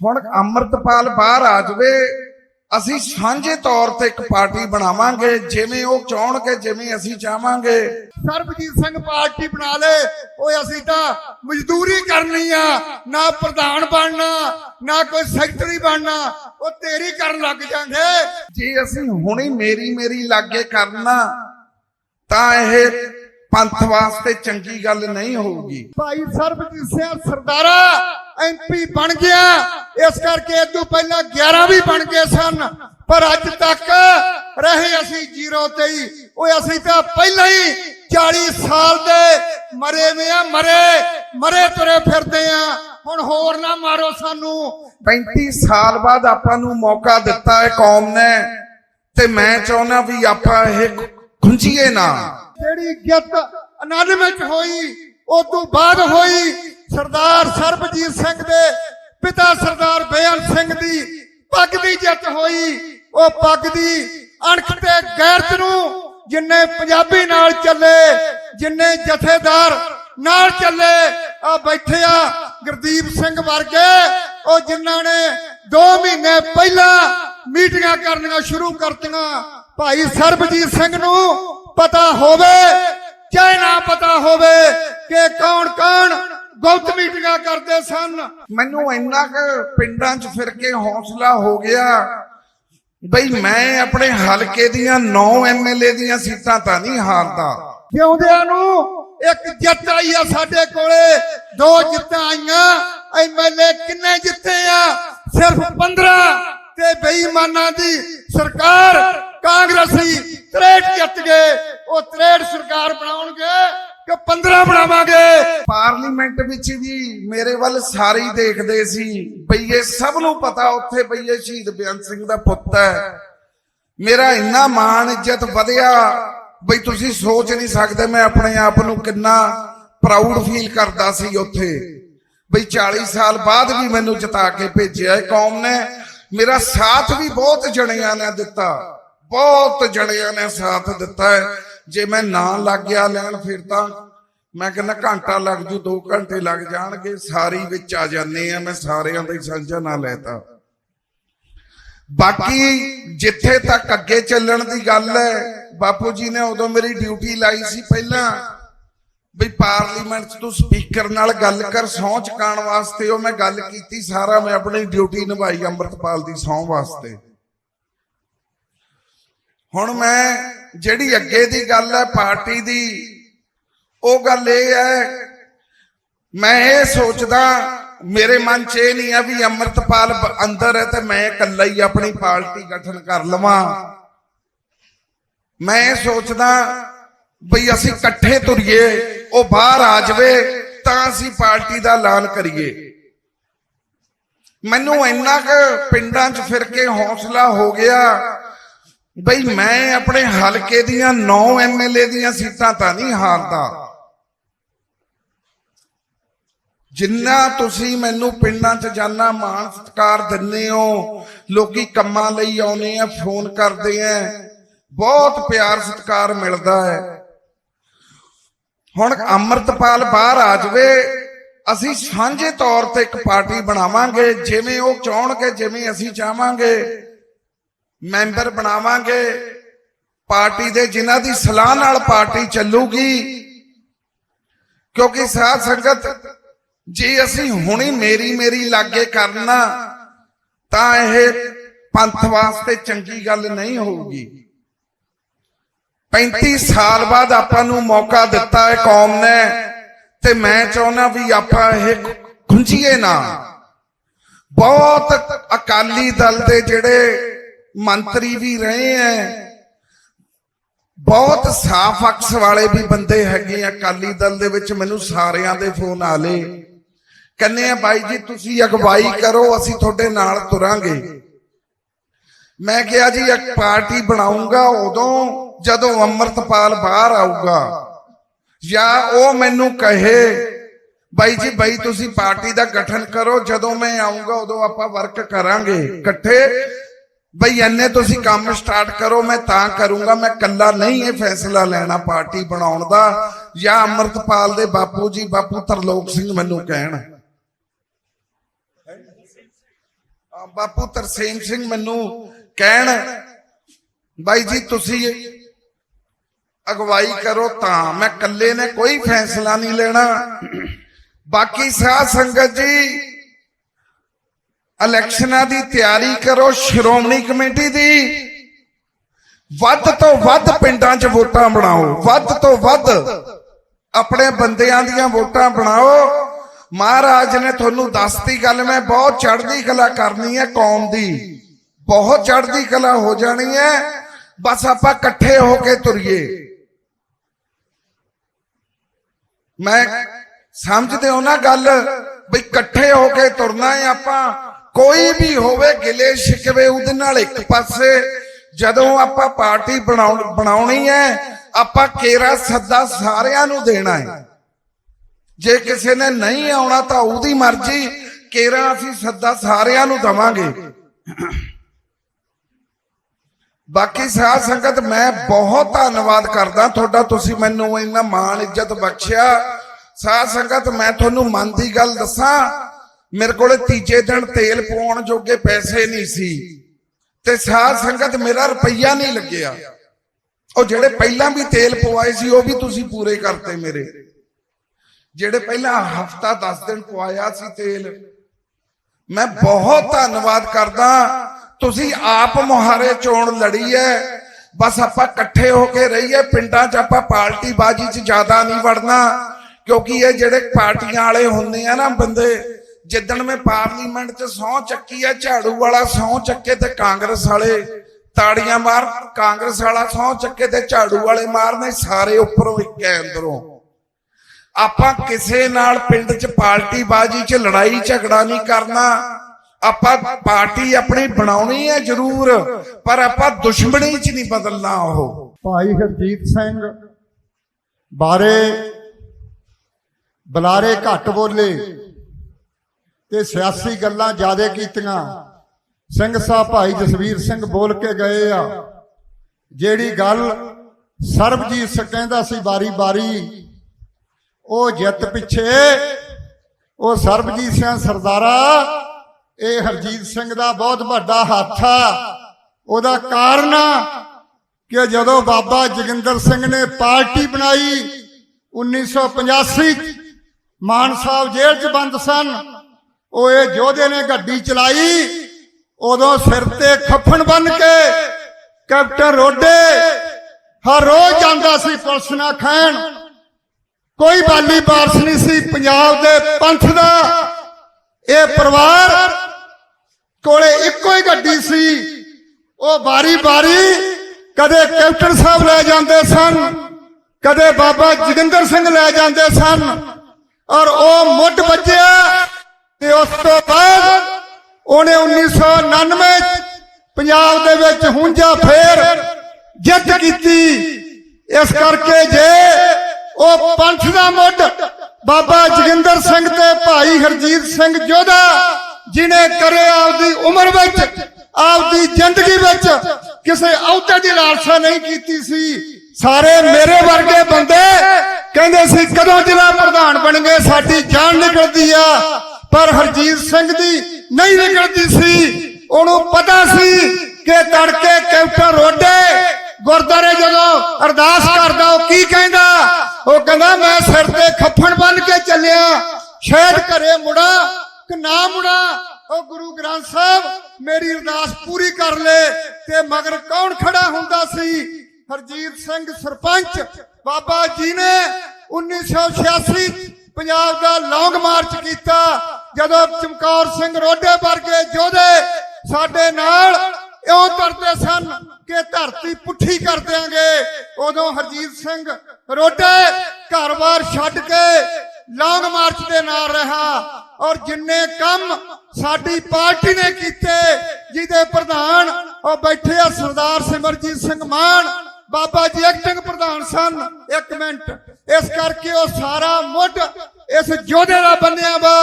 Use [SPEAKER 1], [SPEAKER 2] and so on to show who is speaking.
[SPEAKER 1] ਹੁਣ ਅੰਮ੍ਰਿਤਪਾਲ ਬਾਹਰ ਆ ਜਾਵੇ ਅਸੀਂ ਸਾਂਝੇ ਤੌਰ ਤੇ ਇੱਕ ਪਾਰਟੀ ਬਣਾਵਾਂਗੇ ਜਿਵੇਂ ਉਹ ਚਾਹਣਗੇ ਜਿਵੇਂ ਅਸੀਂ ਚਾਹਾਂਗੇ।
[SPEAKER 2] ਸਰਬਜੀਤ ਸਿੰਘ ਪਾਰਟੀ ਬਣਾ ਲੇ ਓਏ ਅਸੀਂ ਤਾਂ ਮਜ਼ਦੂਰੀ ਕਰਨੀ ਆ ਨਾ ਪ੍ਰਧਾਨ ਬਣਨਾ ਨਾ ਕੋਈ ਸੈਕਟਰੀ ਬਣਨਾ ਉਹ ਤੇਰੀ ਕਰਨ ਲੱਗ ਜਾਂਗੇ
[SPEAKER 1] ਜੇ ਅਸੀਂ ਹੁਣੇ ਮੇਰੀ ਮੇਰੀ ਲਾਗੇ ਕਰਨਾ ਤਾਂ ਇਹ ਪੰਥ ਵਾਸਤੇ ਚੰਗੀ ਗੱਲ ਨਹੀਂ ਹੋਊਗੀ।
[SPEAKER 2] ਭਾਈ ਸਰਬਜੀਤ ਸਿੰਘ ਸਰਦਾਰਾ ਐਮਪੀ ਬਣ ਗਿਆ। ਇਸ ਕਰਕੇ ਇਹ ਤੋਂ ਪਹਿਲਾਂ 11 ਵੀ ਬਣ ਗਏ ਸਨ। ਪਰ ਅੱਜ ਤੱਕ ਰਹੇ ਅਸੀਂ ਜ਼ੀਰੋ ਤੇ ਹੀ ਓਏ ਅਸੀਂ ਤਾਂ ਪਹਿਲਾਂ ਹੀ 40 ਸਾਲ ਦੇ ਮਰੇ ਵੇ ਆ ਮਰੇ ਮਰੇ ਤੁਰੇ ਫਿਰਦੇ ਆ। ਹੁਣ ਹੋਰ ਨਾ ਮਾਰੋ ਸਾਨੂੰ।
[SPEAKER 1] 35 ਸਾਲ ਬਾਅਦ ਆਪਾਂ ਨੂੰ ਮੌਕਾ ਦਿੱਤਾ ਹੈ ਕੌਮ ਨੇ। ਤੇ ਮੈਂ ਚਾਹੁੰਦਾ ਵੀ ਆਪਾਂ ਇਹ ਖੁੰਝੀਏ ਨਾ।
[SPEAKER 2] ਜਿਹੜੀ ਜਿੱਤ 99 ਚ ਹੋਈ ਉਸ ਤੋਂ ਬਾਅਦ ਹੋਈ ਸਰਦਾਰ ਸਰਬਜੀਤ ਸਿੰਘ ਦੇ ਪਿਤਾ ਸਰਦਾਰ ਬੇਅੰਤ ਸਿੰਘ ਦੀ ਪੱਗ ਦੀ ਜਿੱਤ ਹੋਈ। ਉਹ ਪੱਗ ਦੀ ਅਣਖ ਤੇ ਗੈਰਤ ਨੂੰ ਜਿੰਨੇ ਪੰਜਾਬੀ ਨਾਲ ਚੱਲੇ, ਜਿੰਨੇ ਜਥੇਦਾਰ ਨਾਲ ਚੱਲੇ, ਆ ਬੈਠੇ ਆ ਗੁਰਦੀਪ ਸਿੰਘ ਵਰਗੇ, ਉਹ ਜਿਨ੍ਹਾਂ ਨੇ 2 ਮਹੀਨੇ ਪਹਿਲਾਂ ਮੀਟਿੰਗਾਂ ਕਰਨੀਆਂ ਸ਼ੁਰੂ ਕਰਤੀਆਂ। ਭਾਈ ਸਰਬਜੀਤ ਸਿੰਘ ਨੂੰ ਪਤਾ ਹੋਵੇ ਚਾਹੇ ਨਾ ਪਤਾ ਹੋਵੇ ਕਿ ਕੌਣ ਕੌਣ ਗੁਪਤ ਮੀਟਿੰਗਾਂ ਕਰਦੇ ਸਨ।
[SPEAKER 1] ਮੈਨੂੰ ਇੰਨਾ ਕੁ ਪਿੰਡਾਂ 'ਚ ਫਿਰ ਕੇ ਹੌਸਲਾ ਹੋ ਗਿਆ ਬਈ ਮੈਂ ਆਪਣੇ ਹਲਕੇ ਦੀਆਂ 9 ਐਮਐਲਏ ਦੀਆਂ ਸੀਟਾਂ ਤਾਂ ਨਹੀਂ ਹਾਰਦਾ।
[SPEAKER 2] ਜਿਉਂਦਿਆਂ ਨੂੰ ਇੱਕ ਜਿੱਤ ਆਈ ਆ ਸਾਡੇ ਕੋਲੇ ਦੋ ਜਿੱਤਾਂ ਆਈਆਂ ਐਮਐਲਏ ਕਿੰਨੇ ਜਿੱਤੇ ਆ? ਸਿਰਫ 15 ਤੇ ਬੇਈਮਾਨਾਂ ਦੀ ਸਰਕਾਰ
[SPEAKER 1] ਵੱਲ ਸਾਰੇ ਹੀ ਦੇਖਦੇ ਸੀ ਬਈ ਇਹ ਸਭ ਨੂੰ ਪਤਾ ਉੱਥੇ ਬਈ ਸ਼ਹੀਦ ਬੇਅੰਤ ਸਿੰਘ ਦਾ ਪੁੱਤ ਹੈ। ਮੇਰਾ ਇੰਨਾ ਮਾਣ, ਇੱਜ਼ਤ ਵਧਿਆ ਬਈ ਤੁਸੀਂ ਸੋਚ ਨਹੀਂ ਸਕਦੇ ਮੈਂ ਆਪਣੇ ਆਪ ਨੂੰ ਕਿੰਨਾ ਪ੍ਰਾਊਡ ਫੀਲ ਕਰਦਾ ਸੀ ਉੱਥੇ। ਬਈ 40 ਸਾਲ ਬਾਅਦ ਵੀ ਮੈਨੂੰ ਜਿਤਾ ਕੇ ਭੇਜਿਆ ਕੌਮ ਨੇ। ਮੇਰਾ ਸਾਥ ਵੀ ਬਹੁਤ ਜਣਿਆਂ ਨੇ ਦਿੱਤਾ, ਬਹੁਤ ਜਣਿਆਂ ਨੇ ਸਾਥ ਦਿੱਤਾ ਹੈ। ਜੇ ਮੈਂ ਨਾ ਲੱਗ ਗਿਆ ਲੈਣ ਫਿਰ ਤਾਂ ਮੈਂ ਕਹਿੰਦਾ ਘੰਟਾ ਲੱਗ ਜੂ 2 ਘੰਟੇ ਲੱਗ ਜਾਣਗੇ, ਸਾਰੀ ਵਿੱਚ ਆ ਜਾਂਦੇ ਆ, ਮੈਂ ਸਾਰਿਆਂ ਦਾ ਹੀ ਸਾਂਝਾ ਨਾ ਲੈਤਾ ਬਾਕੀ ਜਿੱਥੇ ਤੱਕ ਅੱਗੇ ਚੱਲਣ ਦੀ ਗੱਲ ਹੈ, ਬਾਪੂ ਜੀ ਨੇ ਉਦੋਂ ਮੇਰੀ ਡਿਊਟੀ ਲਾਈ ਸੀ ਪਹਿਲਾਂ। ਵੀ ਪਾਰਲੀਮੈਂਟ 'ਚ ਤੂੰ ਸਪੀਕਰ ਨਾਲ ਗੱਲ ਕਰ, ਸਹੁੰ ਚੁਕਾਉਣ ਵਾਸਤੇ ਉਹ ਮੈਂ ਗੱਲ ਕੀਤੀ ਸਾਰਾ, ਮੈਂ ਆਪਣੀ ਡਿਊਟੀ ਨਿਭਾਈ ਅੰਮ੍ਰਿਤਪਾਲ ਦੀ ਸਹੁੰ ਵਾਸਤੇ। ਹੁਣ ਮੈਂ ਜਿਹੜੀ ਅੱਗੇ ਦੀ ਗੱਲ ਹੈ, ਪਾਰਟੀ ਦੀ ਉਹ ਗੱਲ ਇਹ ਹੈ, ਮੈਂ ਇਹ ਸੋਚਦਾ, ਮੇਰੇ ਮਨ 'ਚ ਇਹ ਨਹੀਂ ਆ ਵੀ ਅੰਮ੍ਰਿਤਪਾਲ ਅੰਦਰ ਹੈ ਤੇ ਮੈਂ ਇਕੱਲਾ ਹੀ ਆਪਣੀ ਪਾਰਟੀ ਗਠਨ ਕਰ ਲਵਾਂ। ਮੈਂ ਇਹ ਸੋਚਦਾ ਬਈ ਅਸੀਂ ਇਕੱਠੇ ਤੁਰੀਏ, ਉਹ ਬਾਹਰ ਆ ਜਾਵੇ ਤਾਂ ਅਸੀਂ ਪਾਰਟੀ ਦਾ ਐਲਾਨ ਕਰੀਏ। ਮੈਨੂੰ ਇੰਨਾ ਕੁ ਪਿੰਡਾਂ 'ਚ ਫਿਰ ਕੇ ਹੌਸਲਾ ਹੋ ਗਿਆ ਬਈ ਮੈਂ ਆਪਣੇ ਹਲਕੇ ਦੀਆਂ 9 ਐਮਐਲਏ ਦੀਆਂ ਸੀਟਾਂ ਤਾਂ ਨਹੀਂ ਹਾਰਦਾ। ਜਿੰਨਾ ਤੁਸੀਂ ਮੈਨੂੰ ਪਿੰਡਾਂ 'ਚ ਜਾਣਾ ਮਾਣ ਸਤਿਕਾਰ ਦਿੰਦੇ ਹੋ, ਲੋਕੀ ਕੰਮਾਂ ਲਈ ਆਉਨੇ ਆ, ਫੋਨ ਕਰਦੇ ਆ, ਬਹੁਤ ਪਿਆਰ ਸਤਿਕਾਰ ਮਿਲਦਾ ਹੈ। ਹੁਣ ਅੰਮ੍ਰਿਤਪਾਲ ਬਾਹਰ ਆ ਜਾਵੇ, ਅਸੀਂ ਸਾਂਝੇ ਤੌਰ ਤੇ ਇੱਕ ਪਾਰਟੀ ਬਣਾਵਾਂਗੇ, ਜਿਵੇਂ ਉਹ ਚਾਹਣਗੇ, ਜਿਵੇਂ ਅਸੀਂ ਚਾਹਾਂਗੇ, ਮੈਂਬਰ ਬਣਾਵਾਂਗੇ, ਪਾਰਟੀ ਦੇ ਜਿਨ੍ਹਾਂ ਦੀ ਸਲਾਹ ਨਾਲ ਪਾਰਟੀ ਚੱਲੂਗੀ, ਕਿਉਂਕਿ ਸਾਧ ਸੰਗਤ ਜੇ ਅਸੀਂ ਹੁਣੇ ਮੇਰੀ ਮੇਰੀ ਲਾਗੇ ਕਰਨਾ, ਤਾਂ ਇਹ ਪੰਥ ਵਾਸਤੇ ਚੰਗੀ ਗੱਲ ਨਹੀਂ ਹੋਊਗੀ। 35 ਸਾਲ ਬਾਅਦ ਆਪਾਂ ਨੂੰ ਮੌਕਾ ਦਿੱਤਾ ਹੈ ਕੌਮ ਨੇ, ਤੇ ਮੈਂ ਚਾਹੁੰਦਾ ਵੀ ਆਪਾਂ ਇਹ ਖੁੰਝੀਏ ਨਾ। ਬਹੁਤ ਅਕਾਲੀ ਦਲ ਦੇ ਜਿਹੜੇ ਮੰਤਰੀ ਵੀ ਰਹੇ ਐ, ਬਹੁਤ ਸਾਫ਼ ਅਕਸ ਵਾਲੇ ਵੀ ਬੰਦੇ ਹੈਗੇ ਆ ਅਕਾਲੀ ਦਲ ਦੇ ਵਿੱਚ, ਮੈਨੂੰ ਸਾਰਿਆਂ ਦੇ ਫੋਨ ਆਲੇ ਕਹਿੰਦੇ ਆ ਬਾਈ ਜੀ, ਤੁਸੀਂ ਅਗਵਾਈ ਕਰੋ, ਅਸੀਂ ਤੁਹਾਡੇ ਨਾਲ ਤੁਰਾਂਗੇ। ਮੈਂ ਕਿਹਾ ਜੀ, ਇੱਕ ਪਾਰਟੀ ਬਣਾਉਂਗਾ ਉਦੋਂ ਜਦੋਂ ਅੰਮ੍ਰਿਤਪਾਲ ਬਾਹਰ ਆਊਗਾ। ਜਾਂ ਉਹ ਮੈਨੂੰ ਕਹੇ, ਬਾਈ ਜੀ, ਬਾਈ, ਤੁਸੀਂ ਪਾਰਟੀ ਦਾ ਗਠਨ ਕਰੋ, ਜਦੋਂ ਮੈਂ ਆਉਂਗਾ ਉਦੋਂ ਆਪਾਂ ਵਰਕ ਕਰਾਂਗੇ। ਇਕੱਠੇ, ਬਈ ਐਨੇ ਤੁਸੀਂ ਕੰਮ ਸਟਾਰਟ ਕਰੋ, ਮੈਂ ਤਾਂ ਕਰੂੰਗਾ, ਮੈਂ ਕੱਲਾ ਨਹੀਂ ਇਹ ਫੈਸਲਾ ਲੈਣਾ ਪਾਰਟੀ ਬਣਾਉਣ ਦਾ। ਜਾਂ ਅੰਮ੍ਰਿਤਪਾਲ ਦੇ ਬਾਪੂ ਜੀ, ਬਾਪੂ ਤਰਲੋਕ ਸਿੰਘ ਮੈਨੂੰ ਕਹਿਣ। ਬਾਪੂ ਤਰਸੇਮ ਸਿੰਘ ਮੈਨੂੰ ਕਹਿਣ, ਬਾਈ ਜੀ, ਤੁਸੀਂ ਅਗਵਾਈ ਕਰੋ ਤਾਂ। ਮੈਂ ਇਕੱਲੇ ਨੇ ਕੋਈ ਫੈਸਲਾ ਨਹੀਂ ਲੈਣਾ। ਬਾਕੀ ਸਾਧ ਸੰਗਤ ਜੀ, ਇਲੈਕਸ਼ਨਾਂ ਦੀ ਤਿਆਰੀ ਕਰੋ, ਸ਼੍ਰੋਮਣੀ ਕਮੇਟੀ ਦੀ। ਵੱਧ ਤੋਂ ਵੱਧ ਪਿੰਡਾਂ 'ਚ ਵੋਟਾਂ ਬਣਾਓ। ਵੱਧ ਤੋਂ ਵੱਧ ਆਪਣੇ ਬੰਦਿਆਂ ਦੀਆਂ ਵੋਟਾਂ ਬਣਾਓ। ਮਹਾਰਾਜ ਨੇ ਤੁਹਾਨੂੰ ਦੱਸਤੀ ਗੱਲ, ਮੈਂ ਬਹੁਤ ਚੜ੍ਹਦੀ ਕਲਾ ਕਰਨੀ ਹੈ ਕੌਮ ਦੀ। ਬਹੁਤ ਚੜ੍ਹਦੀ ਕਲਾ ਹੋ ਜਾਣੀ ਹੈ, ਬਸ ਆਪਾਂ ਇਕੱਠੇ ਹੋ ਕੇ ਤੁਰੀਏ। ਮੈਂ ਸਮਝਦੇ ਹੋ ਨਾ ਗੱਲ ਵੀ ਇਕੱਠੇ ਹੋ ਕੇ ਤੁਰਨਾ ਹੈ ਆਪਾਂ। ਕੋਈ ਵੀ ਹੋਵੇ, ਗਿਲੇ ਸ਼ਿਕਵੇ ਉਹਦੇ ਨਾਲ ਇੱਕ ਪਾਸੇ। ਜਦੋਂ ਆਪਾਂ ਪਾਰਟੀ ਬਣਾਉਣ ਬਣਾਉਣੀ ਹੈ, ਆਪਾਂ ਕੇਰਾ ਸੱਦਾ ਸਾਰਿਆਂ ਨੂੰ ਦੇਣਾ ਹੈ। ਜੇ ਕਿਸੇ ਨੇ ਨਹੀਂ ਆਉਣਾ ਤਾਂ ਉਹਦੀ ਮਰਜ਼ੀ, ਕੇਰਾ ਅਸੀਂ ਸੱਦਾ ਸਾਰਿਆਂ ਨੂੰ ਦਵਾਂਗੇ। ਬਾਕੀ ਸਾਧ ਸੰਗਤ, ਮੈਂ ਬਹੁਤ ਧੰਨਵਾਦ ਕਰਦਾ ਤੁਹਾਡਾ, ਤੁਸੀਂ ਮੈਨੂੰ ਇੰਨਾ ਮਾਣ, ਇੱਜ਼ਤ ਬਖਸ਼ਿਆ। ਸਾਧ ਸੰਗਤ, ਮੈਂ ਤੁਹਾਨੂੰ ਮਨ ਦੀ ਗੱਲ ਦੱਸਾਂ, ਮੇਰੇ ਕੋਲੇ ਤੀਜੇ ਦਿਨ ਤੇਲ ਪਵਾਉਣ ਜੋਗੇ ਪੈਸੇ ਨਹੀਂ ਸੀ। ਤੇ ਸਾਧ ਸੰਗਤ, ਮੇਰਾ ਰੁਪਈਆ ਨਹੀਂ ਲੱਗਿਆ। ਉਹ ਜਿਹੜੇ ਪਹਿਲਾਂ ਵੀ ਤੇਲ ਪਵਾਏ ਸੀ, ਉਹ ਵੀ ਤੁਸੀਂ ਪੂਰੇ ਕਰਤੇ ਮੇਰੇ। ਜਿਹੜੇ ਪਹਿਲਾਂ ਹਫਤਾ 10 ਦਿਨ ਪਵਾਇਆ ਸੀ ਤੇਲ। ਮੈਂ ਬਹੁਤ ਧੰਨਵਾਦ ਕਰਦਾ, ਤੁਸੀਂ ਆਪ ਮੁਹਾਰੇ ਚੋਣ ਲੜੀ ਹੈ ਬਸ ਆਪਾਂ ਇਕੱਠੇ ਹੋ ਕੇ ਰਹੀਏ, ਪਿੰਡਾਂ 'ਚ ਆਪਾਂ ਪਾਰਟੀ ਬਾਜੀ 'ਚ ਜ਼ਿਆਦਾ ਨਹੀਂ ਵੜਨਾ, ਕਿਉਂਕਿ ਇਹ ਜਿਹੜੇ ਪਾਰਟੀਆਂ ਵਾਲੇ ਹੁੰਦੇ ਆ ਨਾ ਬੰਦੇ, ਜਿੱਦਣ ਮੈਂ ਪਾਰਲੀਮੈਂਟ 'ਚ ਸਹੁੰ ਚੱਕੀ ਹੈ ਝਾੜੂ ਵਾਲਾ ਸਹੁੰ ਚੱਕੇ ਤੇ ਕਾਂਗਰਸ ਵਾਲੇ, ਤਾੜੀਆਂ ਮਾਰ, ਕਾਂਗਰਸ ਵਾਲਾ ਸਹੁੰ ਚੱਕੇ ਤੇ ਝਾੜੂ ਵਾਲੇ ਮਾਰਨੇ ਸਾਰੇ ਉੱਪਰੋਂ ਇੱਕ ਹੈ ਅੰਦਰੋਂ। ਆਪਾਂ ਕਿਸੇ ਨਾਲ ਪਿੰਡ 'ਚ ਪਾਰਟੀ ਬਾਜੀ 'ਚ ਲੜਾਈ ਝਗੜਾ ਨਹੀਂ ਕਰਨਾ। ਆਪਾਂ ਪਾਰਟੀ ਆਪਣੀ ਬਣਾਉਣੀ ਹੈ ਜ਼ਰੂਰ, ਪਰ ਆਪਾਂ ਦੁਸ਼ਮਣੀ 'ਚ ਨਹੀਂ ਬਦਲਣਾ ਉਹ।
[SPEAKER 2] ਭਾਈ ਹਰਜੀਤ ਸਿੰਘ, ਬਾਰੇ ਬੁਲਾਰੇ ਘੱਟ ਬੋਲੇ ਤੇ ਸਿਆਸੀ ਗੱਲਾਂ ਜ਼ਿਆਦਾ ਕੀਤੀਆਂ। ਸਿੰਘ ਸਾਹਿਬ ਭਾਈ ਜਸਵੀਰ ਸਿੰਘ ਬੋਲ ਕੇ ਗਏ ਆ। ਜਿਹੜੀ ਗੱਲ ਸਰਬਜੀਤ ਸਿੰਘ ਕਹਿੰਦਾ ਸੀ ਵਾਰੀ ਵਾਰੀ ਉਹ ਜਿੱਤ ਪਿੱਛੇ ਉਹ ਸਰਬਜੀਤ ਸਿੰਘ ਸਰਦਾਰਾ ਇਹ ਹਰਜੀਤ ਸਿੰਘ ਦਾ ਬਹੁਤ ਵੱਡਾ ਹੱਥ ਆ। ਉਹਦਾ ਕਾਰਨ ਕਿ ਜਦੋਂ ਬਾਬਾ ਜੋਗਿੰਦਰ ਸਿੰਘ ਨੇ ਪਾਰਟੀ ਬਣਾਈ 1985 ਚ, ਮਾਨ ਸਾਹਿਬ ਜੇਲ੍ਹ 'ਚ ਬੰਦ ਸਨ। ਉਹ ਇਹ ਯੋਧੇ ਨੇ ਗੱਡੀ ਚਲਾਈ ਉਦੋਂ ਸਿਰ ਤੇ ਖੱਫਣ ਬੰਨ ਕੇ ਕੈਪਟਨ ਰੋਡੇ ਹਰ ਰੋਜ਼ ਜਾਂਦਾ ਸੀ ਪੁਲਿਸ ਨਾਲ ਖੈਣ ਕੋਈ ਬਾਲੀ ਬਾਰਸ ਨਹੀਂ ਸੀ, ਪੰਜਾਬ ਦੇ ਪੰਥ ਦਾ। ਇਹ ਪਰਿਵਾਰ ਕੋਲੇ ਇੱਕੋ ਹੀ ਗੱਡੀ ਸੀ। ਉਹ ਬਾਰੀ ਬਾਰੀ ਕਦੇ ਕੈਪਟਨ ਸਾਹਿਬ ਲੈ ਜਾਂਦੇ ਸਨ, ਕਦੇ ਬਾਬਾ ਜੋਗਿੰਦਰ ਸਿੰਘ ਲੈ ਜਾਂਦੇ ਸਨ। ਔਰ ਉਹ ਮੁੱਢ ਵੱਜਿਆ ਤੇ ਉਸ ਤੋਂ ਬਾਅਦ ਉਹਨੇ 1999 ਚ ਪੰਜਾਬ ਦੇ ਵਿੱਚ ਹੁੰਜਾ ਫੇਰ ਜਿੱਤ ਕੀਤੀ। ਇਸ ਕਰਕੇ ਜੇ ਉਹ ਪੰਥ ਦਾ ਮੁੱਢ, ਬਾਬਾ ਜੋਗਿੰਦਰ ਸਿੰਘ ਤੇ ਭਾਈ ਹਰਜੀਤ ਸਿੰਘ ਜੋਧਾ, ਜਿਨੇ ਕਰੇ ਆਪਦੀ ਉਮਰ ਵਿੱਚ, ਆਪਦੀ ਜ਼ਿੰਦਗੀ ਵਿੱਚ ਕਿਸੇ ਅਹੁਦੇ ਦੀ ਲਾਲਸਾ ਨਹੀਂ ਕੀਤੀ ਸੀ। ਸਾਰੇ ਮੇਰੇ ਵਰਗੇ ਬੰਦੇ ਕਹਿੰਦੇ ਸੀ, ਕਦੋਂ ਜ਼ਿਲ੍ਹਾ ਪ੍ਰਧਾਨ ਬਣਗੇ ਸਾਡੀ ਜਾਨ ਨਿਕਲਦੀ ਆ। ਪਰ ਹਰਜੀਤ ਸਿੰਘ ਦੀ ਨਹੀਂ ਨਿਕਲਦੀ ਸੀ। ਉਹਨੂੰ ਪਤਾ ਸੀ ਕਿ ਤੜਕੇ ਕੈਪਟਨ ਰੋਡੇ ਗੁਰਦਾਰੇ ਜਦੋਂ ਅਰਦਾਸ ਸ਼ਾਇਦ ਘਰੇ ਮੁੜਾ, ਕਿ ਨਾ ਮੁੜਾ। ਉਹ ਗੁਰੂ ਗ੍ਰੰਥ ਸਾਹਿਬ ਮੇਰੀ ਅਰਦਾਸ ਪੂਰੀ ਕਰ ਲੈ, ਤੇ ਮਗਰ ਕੌਣ ਖੜਾ ਹੁੰਦਾ ਸੀ? ਹਰਜੀਤ ਸਿੰਘ ਸਰਪੰਚ। ਬਾਬਾ ਜੀ ਨੇ 1986 ਪੰਜਾਬ ਦਾ ਲੌਂਗ ਮਾਰਚ ਕੀਤਾ, ਜਦੋਂ ਚਮਕੌਰ ਸਿੰਘ ਰੋਡੇ ਵਰਗੇ ਯੋਧੇ ਸਾਡੇ ਨਾਲ ਇਉਂ ਤੁਰਦੇ ਸਨ ਕਿ ਧਰਤੀ ਪੁੱਠੀ ਕਰ ਦਿਆਂਗੇ। ਉਦੋਂ ਹਰਜੀਤ ਸਿੰਘ ਰੋਡੇ ਘਰ-ਬਾਰ ਛੱਡ ਕੇ ਲੌਂਗ ਮਾਰਚ ਦੇ ਨਾਲ ਰਹਾ ਔਰ ਜਿੰਨੇ ਕੰਮ ਸਾਡੀ ਪਾਰਟੀ ਨੇ ਕੀਤੇ, ਜਿਹਦੇ ਪ੍ਰਧਾਨ ਉਹ ਬੈਠੇ ਆ ਸਰਦਾਰ ਸਿਮਰਜੀਤ ਸਿੰਘ ਮਾਨ, ਬਾਬਾ ਜੀ ਐਕਟਿੰਗ ਪ੍ਰਧਾਨ ਸਨ, ਇੱਕ ਮਿੰਟ। ਇਸ ਕਰਕੇ ਉਹ ਸਾਰਾ ਮੁੱਢ ਇਸ ਯੋਧੇ ਦਾ ਬੰਨਿਆ ਵਾ।